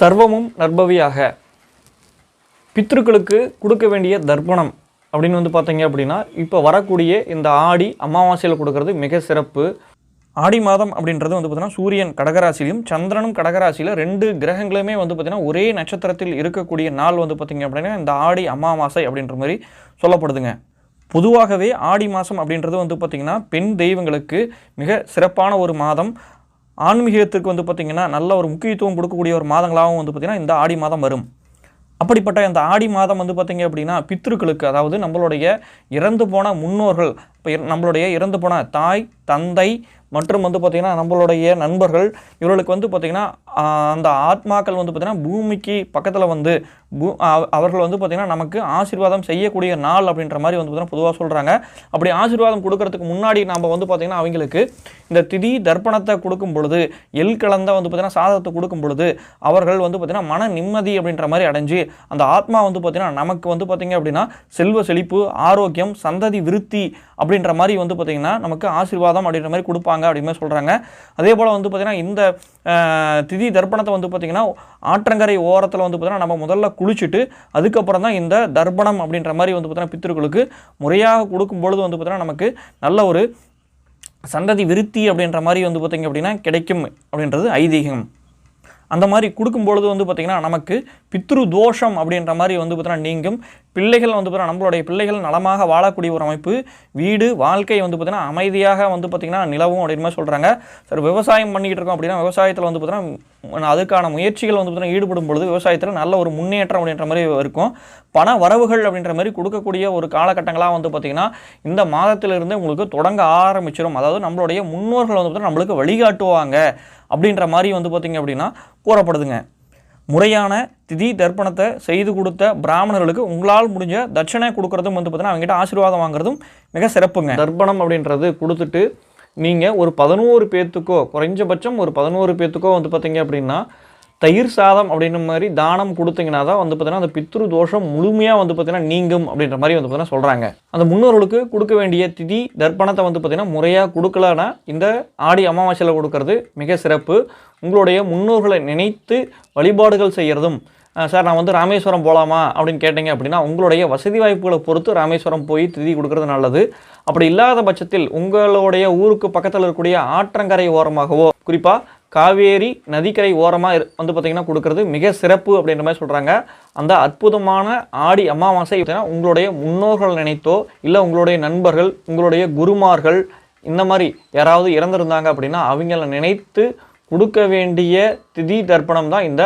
சர்வமும் நற்பவியாக. பித்ருக்களுக்கு கொடுக்க வேண்டிய தர்ப்பணம் அப்படின்னு வந்து பார்த்தீங்க அப்படின்னா இப்போ வரக்கூடிய இந்த ஆடி அமாவாசையில் கொடுக்கறது மிக சிறப்பு. ஆடி மாதம் அப்படின்றது வந்து பார்த்தீங்கன்னா சூரியன் கடகராசிலையும் சந்திரனும் கடகராசியில் ரெண்டு கிரகங்களுமே வந்து பார்த்திங்கன்னா ஒரே நட்சத்திரத்தில் இருக்கக்கூடிய நாள் வந்து பார்த்தீங்க அப்படின்னா இந்த ஆடி அமாவாசை அப்படின்ற மாதிரி சொல்லப்படுதுங்க. பொதுவாகவே ஆடி மாதம் அப்படின்றது வந்து பார்த்திங்கன்னா பெண் தெய்வங்களுக்கு மிக சிறப்பான ஒரு மாதம். ஆன்மீகத்திற்கு வந்து பார்த்திங்கன்னா நல்ல ஒரு முக்கியத்துவம் கொடுக்கக்கூடிய ஒரு மாதங்களாகவும் வந்து பார்த்திங்கன்னா இந்த ஆடி மாதம் வரும். அப்படிப்பட்ட இந்த ஆடி மாதம் வந்து பார்த்திங்க அப்படின்னா பித்ருக்களுக்கு அதாவது நம்மளுடைய இறந்து போன முன்னோர்கள் இப்போ நம்மளுடைய இறந்து போன தாய் தந்தை மற்றும் வந்து பார்த்திங்கன்னா நம்மளுடைய நண்பர்கள் இவர்களுக்கு வந்து பார்த்திங்கன்னா அந்த ஆத்மாக்கள் வந்து பார்த்திங்கன்னா பூமிக்கு பக்கத்தில் வந்து பூ அவ- அவர்கள் வந்து பார்த்திங்கன்னா நமக்கு ஆசீர்வாதம் செய்யக்கூடிய நாள் அப்படின்ற மாதிரி வந்து பார்த்திங்கன்னா பொதுவாக சொல்கிறாங்க அப்படி ஆசீர்வாதம் கொடுக்கறதுக்கு முன்னாடி நாம் வந்து பார்த்திங்கன்னா அவங்களுக்கு இந்த திதி தர்ப்பணத்தை கொடுக்கும் பொழுது எல் கலந்த வந்து பார்த்திங்கன்னா சாதத்தை கொடுக்கும் பொழுது அவர்கள் வந்து பார்த்திங்கன்னா மன நிம்மதி அப்படின்ற மாதிரி அடைஞ்சு அந்த ஆத்மா வந்து பார்த்திங்கன்னா நமக்கு வந்து பார்த்திங்க அப்படின்னா செல்வ செழிப்பு ஆரோக்கியம் சந்ததி விருத்தி அப்படின்ற மாதிரி வந்து பார்த்திங்கன்னா நமக்கு ஆசீர்வாதம் அப்படின்ற மாதிரி கொடுப்பாங்க அப்படின்னு சொல்கிறாங்க அதே போல் வந்து பார்த்திங்கன்னா இந்த திதி திதி தர்ப்பணத்தை வந்து பார்த்திங்கன்னா ஆற்றங்கரை ஓரத்தில் வந்து பார்த்திங்கன்னா நம்ம முதல்ல குளிச்சுட்டு அதுக்கப்புறம் தான் இந்த தர்ப்பணம் அப்படின்ற மாதிரி வந்து பார்த்திங்கன்னா பித்திருக்களுக்கு முறையாக கொடுக்கும் பொழுது வந்து பார்த்திங்கன்னா நமக்கு நல்ல ஒரு சந்ததி விருத்தி அப்படின்ற மாதிரி வந்து பார்த்திங்க அப்படின்னா கிடைக்கும் அப்படின்றது ஐதீகம். அந்த மாதிரி கொடுக்கும் பொழுது வந்து பார்த்திங்கன்னா நமக்கு பித்ரு தோஷம் அப்படின்ற மாதிரி வந்து பார்த்திங்கன்னா நீங்கும். பிள்ளைகள் வந்து பார்த்தீங்கன்னா நம்மளுடைய பிள்ளைகள் நலமாக வாழக்கூடிய ஒரு அமைப்பு வீடு வாழ்க்கை வந்து பார்த்திங்கன்னா அமைதியாக வந்து பார்த்திங்கன்னா நிலவும் அப்படின்னு மாதிரி சொல்கிறாங்க சார் விவசாயம் பண்ணிக்கிட்டு இருக்கோம் அப்படின்னா விவசாயத்தில் வந்து பார்த்திங்கன்னா அதுக்கான முயற்சிகள் வந்து பார்த்திங்கன்னா ஈடுபடும் பொழுது விவசாயத்தில் நல்ல ஒரு முன்னேற்றம் அப்படின்ற மாதிரி இருக்கும். பண வரவுகள் அப்படின்ற மாதிரி கொடுக்கக்கூடிய ஒரு காலகட்டங்களாக வந்து பார்த்திங்கன்னா இந்த மாதத்திலிருந்து உங்களுக்கு தொடங்க ஆரம்பிச்சிடும் அதாவது நம்மளுடைய முன்னோர்கள் வந்து பார்த்திங்கன்னா நம்மளுக்கு வழிகாட்டுவாங்க அப்படின்ற மாதிரி வந்து பார்த்திங்க அப்படின்னா கூறப்படுதுங்க. முறையான திதி தர்ப்பணத்தை செய்து கொடுத்த பிராமணர்களுக்கு உங்களால் முடிஞ்ச தட்சணை கொடுக்கறதும் வந்து பார்த்தீங்கன்னா அவங்ககிட்ட ஆசீர்வாதம் வாங்குறதும் மிக சிறப்புங்க. தர்ப்பணம் அப்படின்றது கொடுத்துட்டு நீங்கள் ஒரு பதினோரு பேர்த்துக்கோ குறைஞ்சபட்சம் ஒரு பதினோரு பேர்த்துக்கோ வந்து பார்த்தீங்க அப்படின்னா தயிர் சாதம் அப்படின்ற மாதிரி தானம் கொடுத்தீங்கன்னா தான் வந்து பார்த்தீங்கன்னா அந்த பித்ரு தோஷம் முழுமையாக வந்து பார்த்தீங்கன்னா நீங்கும் அப்படின்ற மாதிரி வந்து பார்த்தீங்கன்னா சொல்கிறாங்க அந்த முன்னோர்களுக்கு கொடுக்க வேண்டிய திதி தர்ப்பணத்தை வந்து பார்த்தீங்கன்னா முறையாக கொடுக்கலன்னா இந்த ஆடி அமாவாசையில் கொடுக்கறது மிக சிறப்பு. உங்களுடைய முன்னோர்களை நினைத்து வழிபாடுகள் செய்கிறதும் சார் நான் வந்து ராமேஸ்வரம் போகலாமா அப்படின்னு கேட்டீங்க அப்படின்னா உங்களுடைய வசதி வாய்ப்புகளை பொறுத்து ராமேஸ்வரம் போய் திதி கொடுக்கறது நல்லது. அப்படி இல்லாத பட்சத்தில் உங்களுடைய ஊருக்கு பக்கத்தில் இருக்கக்கூடிய ஆற்றங்கரை ஓரமாகவோ குறிப்பாக காவேரி நதிக்கரை ஓரமாக வந்து பார்த்திங்கன்னா கொடுக்கறது மிக சிறப்பு அப்படின்ற மாதிரி சொல்கிறாங்க அந்த அற்புதமான ஆடி அமாவாசை பார்த்தீங்கன்னா உங்களுடைய முன்னோர்கள் நினைத்தோ இல்லை உங்களுடைய நண்பர்கள் உங்களுடைய குருமார்கள் இந்த மாதிரி யாராவது இறந்துருந்தாங்க அப்படின்னா அவங்கள நினைத்து கொடுக்க வேண்டிய திதி தர்ப்பணம் தான் இந்த